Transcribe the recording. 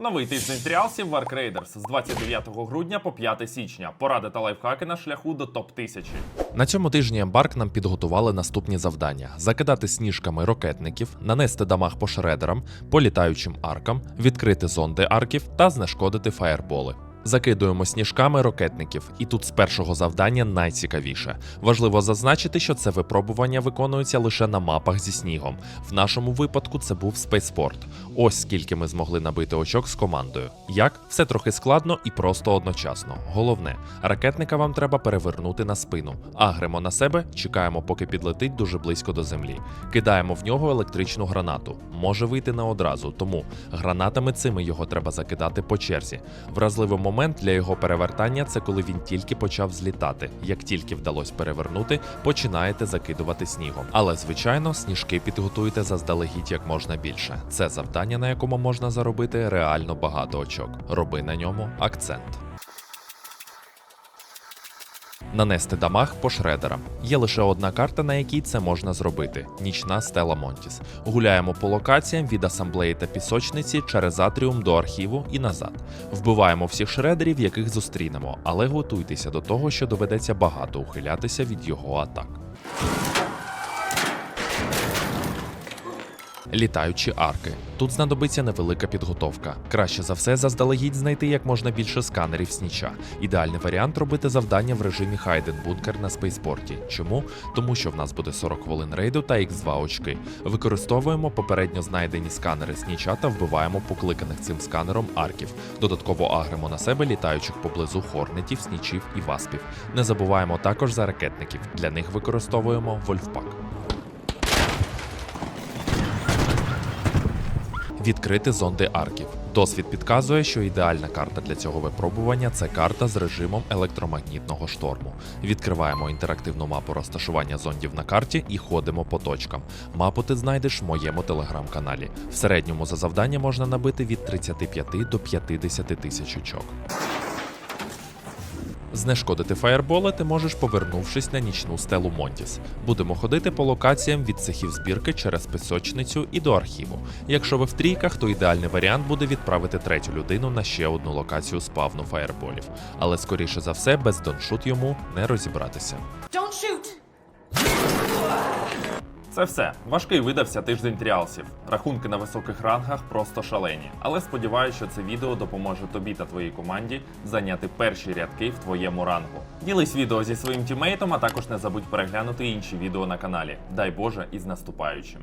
Новий тиждень тріалсів в Ark Raiders з 29 грудня по 5 січня. Поради та лайфхаки на шляху до топ 1000 На цьому тижні Ембарк нам підготували наступні завдання: закидати сніжками рокетників, нанести дамаг по шредерам, по літаючим аркам, відкрити зонди арків та знешкодити фаєрболи. Закидуємо сніжками рокетників, і тут з першого завдання найцікавіше. Важливо зазначити, що це випробування виконується лише на мапах зі снігом. В нашому випадку це був Spaceport. Ось скільки ми змогли набити очок з командою. Як? Все трохи складно і просто одночасно. Головне, ракетника вам треба перевернути на спину. Агремо на себе, чекаємо, поки підлетить дуже близько до землі. Кидаємо в нього електричну гранату. Може вийти не одразу, тому гранатами цими його треба закидати по черзі. Вразливий момент для його перевертання це коли він тільки почав злітати. Як тільки вдалося перевернути, починаєте закидувати снігом. Але звичайно, сніжки підготуйте заздалегідь як можна більше. Це завдання, на якому можна заробити реально багато очок. Роби на ньому акцент. Нанести дамаг по шредерам. Є лише одна карта, на якій це можна зробити нічна стела Монтіс. Гуляємо по локаціям від асамблеї та пісочниці через атріум до архіву і назад. Вбиваємо всіх шредерів, яких зустрінемо, але готуйтеся до того, що доведеться багато ухилятися від його атак. Літаючі арки. Тут знадобиться невелика підготовка. Краще за все заздалегідь знайти як можна більше сканерів сніча. Ідеальний варіант робити завдання в режимі Хайден Бункер на спейспорті. Чому? Тому що в нас буде 40 хвилин рейду та X2 очки. Використовуємо попередньо знайдені сканери сніча та вбиваємо покликаних цим сканером арків. Додатково агремо на себе літаючих поблизу хорнетів, снічів і васпів. Не забуваємо також за ракетників. Для них використовуємо Вольфпак. Відкрити зонди арків. Досвід підказує, що ідеальна карта для цього випробування це карта з режимом електромагнітного шторму. Відкриваємо інтерактивну мапу розташування зондів на карті і ходимо по точкам. Мапу ти знайдеш в моєму телеграм-каналі. В середньому за завдання можна набити від 35 до 50 тисяч очок. Знешкодити фаєрболи ти можеш, повернувшись на нічну стелу Монтіс. Будемо ходити по локаціям від цехів збірки через пісочницю і до архіву. Якщо ви в трійках, то ідеальний варіант буде відправити третю людину на ще одну локацію спавну фаєрболів. Але скоріше за все, без доншут йому не розібратися. Don't shoot! Це все. Важкий видався тиждень тріалсів. Рахунки на високих рангах просто шалені. Але сподіваюся, що це відео допоможе тобі та твоїй команді зайняти перші рядки в твоєму рангу. Ділись відео зі своїм тімейтом, а також не забудь переглянути інші відео на каналі. Дай Боже і з наступаючим.